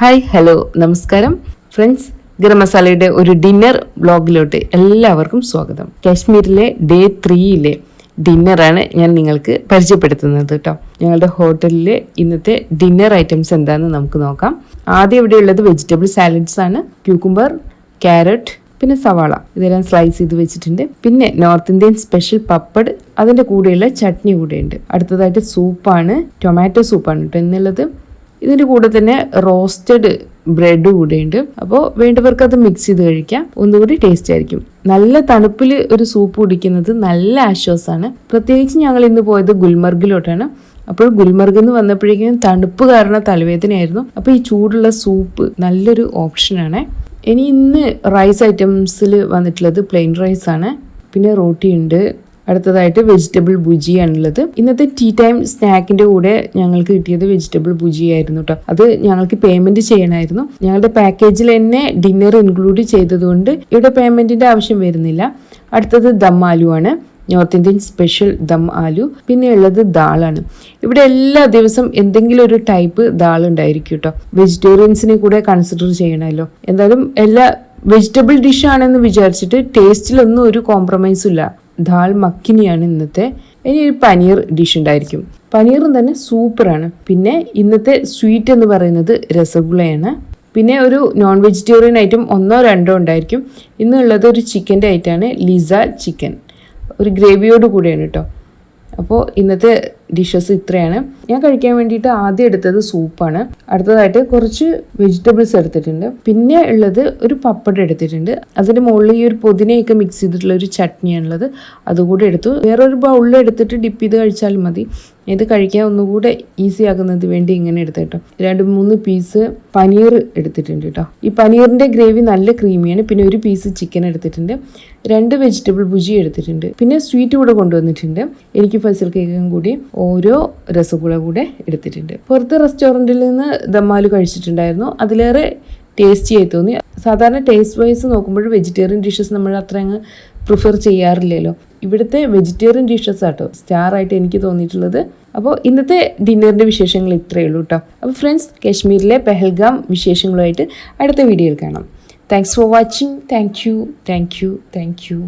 Hi hello നമസ്കാരം. Friends garam മസാലയുടെ ഒരു ഡിന്നർ വ്ളോഗിലോട്ട് എല്ലാവർക്കും സ്വാഗതം. കാശ്മീരിലെ ഡേ ത്രീയിലെ ഡിന്നറാണ് ഞാൻ നിങ്ങൾക്ക് പരിചയപ്പെടുത്തുന്നത് കേട്ടോ. ഞങ്ങളുടെ ഹോട്ടലിലെ ഇന്നത്തെ ഡിന്നർ ഐറ്റംസ് എന്താണെന്ന് നമുക്ക് നോക്കാം. ആദ്യം ഇവിടെയുള്ളത് വെജിറ്റബിൾ സാലഡ്സ് ആണ്. ക്യൂക്കുംബർ ക്യാരറ്റ് പിന്നെ സവാള. ഇതെല്ലാം സ്ലൈസ് ചെയ്ത് വെച്ചിട്ടുണ്ട്. പിന്നെ നോർത്ത് ഇന്ത്യൻ സ്പെഷ്യൽ പപ്പഡ് അതിന്റെ കൂടെയുള്ള ചട്നി കൂടെയുണ്ട്. അടുത്തതായിട്ട് സൂപ്പാണ്. ടൊമാറ്റോ സൂപ്പാണ് കേട്ടോ എന്നുള്ളത് ഇതിന്റെ കൂടെ തന്നെ റോസ്റ്റഡ് ബ്രെഡ് കൂടെയുണ്ട് അപ്പോൾ വേണ്ടവർക്ക് അത് മിക്സ് ചെയ്ത് കഴിക്കാം. ഒന്നുകൂടി ടേസ്റ്റ് ആയിരിക്കും. നല്ല തണുപ്പിൽ ഒരു സൂപ്പ് കുടിക്കുന്നത് നല്ല ആശ്വാസമാണ് പ്രത്യേകിച്ച് ഞങ്ങൾ ഇന്ന് പോയത് ഗുൽമർഗിലോട്ടാണ്. അപ്പോൾ ഗുൽമർഗ് എന്ന് വന്നപ്പോഴേക്കും തണുപ്പ് കാരണം തലവേദനയായിരുന്നു. അപ്പോൾ ഈ ചൂടുള്ള സൂപ്പ് നല്ലൊരു ഓപ്ഷനാണ് ഇനി ഇന്ന് റൈസ് ഐറ്റംസിൽ വന്നിട്ടുള്ളത് പ്ലെയിൻ റൈസ് ആണ്. പിന്നെ റോട്ടി ഉണ്ട്. അടുത്തതായിട്ട് വെജിറ്റബിൾ ഭുജിയാണുള്ളത് ഇന്നത്തെ ടീ ടൈം സ്നാക്കിന്റെ കൂടെ ഞങ്ങൾക്ക് കിട്ടിയത് വെജിറ്റബിൾ ബുജിയായിരുന്നു കേട്ടോ അത് ഞങ്ങൾക്ക് പേയ്മെന്റ് ചെയ്യണമായിരുന്നു. ഞങ്ങളുടെ പാക്കേജിൽ തന്നെ ഡിന്നർ ഇൻക്ലൂഡ് ചെയ്തതുകൊണ്ട് ഇവിടെ പേയ്മെന്റിന്റെ ആവശ്യം വരുന്നില്ല. അടുത്തത് ദം ആലു ആണ്. North Indian special dum aloo പിന്നെ ഉള്ളത് ദാളാണ് ഇവിടെ എല്ലാ ദിവസം എന്തെങ്കിലും ഒരു ടൈപ്പ് ദാൾ ഉണ്ടായിരിക്കും കേട്ടോ വെജിറ്റേറിയൻസിനെ കൂടെ കൺസിഡർ ചെയ്യണമല്ലോ. എന്തായാലും എല്ലാ വെജിറ്റബിൾ ഡിഷ് ആണെന്ന് വിചാരിച്ചിട്ട് ടേസ്റ്റിലൊന്നും ഒരു കോംപ്രമൈസും ഇല്ല. ദാൽ മക്കിനിയാണ് ഇന്നത്തെ ഇനി ഒരു പനീർ ഡിഷ് ഉണ്ടായിരിക്കും. പനീറും തന്നെ സൂപ്പറാണ്. പിന്നെ ഇന്നത്തെ സ്വീറ്റ് എന്ന് പറയുന്നത് രസഗുളയാണ്. പിന്നെ ഒരു നോൺ വെജിറ്റേറിയൻ ഐറ്റം ഒന്നോ രണ്ടോ ഉണ്ടായിരിക്കും. ഇന്നുള്ളത് ഒരു ചിക്കന്റെ ഐറ്റമാണ് ലിസ ചിക്കൻ ഒരു ഗ്രേവിയോട് കൂടിയാണ് കേട്ടോ അപ്പോൾ ഇന്നത്തെ ഡിഷസ് ഇത്രയാണ്. ഞാൻ കഴിക്കാൻ വേണ്ടിയിട്ട് ആദ്യം എടുത്തത് സൂപ്പാണ്. അടുത്തതായിട്ട് കുറച്ച് വെജിറ്റബിൾസ് എടുത്തിട്ടുണ്ട്. പിന്നെ ഉള്ളത് ഒരു പപ്പടം എടുത്തിട്ടുണ്ട്. അതിന്റെ മുകളിൽ ഈ ഒരു പുതിനയൊക്കെ മിക്സ് ചെയ്തിട്ടുള്ള ഒരു ചട്നിയാണുള്ളത് അതുകൂടെ എടുത്തു. വേറൊരു ബൗളിൽ എടുത്തിട്ട് ഡിപ്പ് ചെയ്ത് കഴിച്ചാൽ മതി. ഇത് കഴിക്കാൻ ഒന്നുകൂടെ ഈസി ആക്കുന്നതിന് വേണ്ടി ഇങ്ങനെ എടുത്തു കേട്ടോ. രണ്ട് മൂന്ന് പീസ് പനീർ എടുത്തിട്ടുണ്ട് കേട്ടോ. ഈ പനീറിന്റെ ഗ്രേവി നല്ല ക്രീമിയാണ് പിന്നെ ഒരു പീസ് ചിക്കൻ എടുത്തിട്ടുണ്ട്. രണ്ട് വെജിറ്റബിൾ ഭുജി എടുത്തിട്ടുണ്ട്. പിന്നെ സ്വീറ്റ് കൂടെ കൊണ്ടുവന്നിട്ടുണ്ട്. എനിക്ക് ഫസൽ കേക്കും കൂടി. ഓരോ രസഗുള കൂടെ എടുത്തിട്ടുണ്ട്. പുറത്ത് റെസ്റ്റോറന്റിൽ നിന്ന് ദമ്മാലു കഴിച്ചിട്ടുണ്ടായിരുന്നു. അതിലേറെ ടേസ്റ്റി ആയി തോന്നി. സാധാരണ ടേസ്റ്റ് വൈസ് നോക്കുമ്പോൾ വെജിറ്റേറിയൻ ഡിഷസ് നമ്മൾ അത്ര അങ്ങ് പ്രിഫർ ചെയ്യാറില്ലല്ലോ. ഇവിടുത്തെ വെജിറ്റേറിയൻ ഡിഷസ് ആട്ടോ സ്റ്റാർ ആയിട്ട് എനിക്ക് തോന്നിയിട്ടുള്ളത്. അപ്പോൾ ഇന്നത്തെ ഡിന്നറിന്റെ വിശേഷങ്ങൾ ഇത്രയേ ഉള്ളൂ കേട്ടോ അപ്പോൾ ഫ്രണ്ട്സ് കാശ്മീരിലെ പെഹൽഗാം വിശേഷങ്ങളുമായിട്ട് അടുത്ത വീഡിയോയിൽ കാണാം. Thanks for watching thank you thank you thank you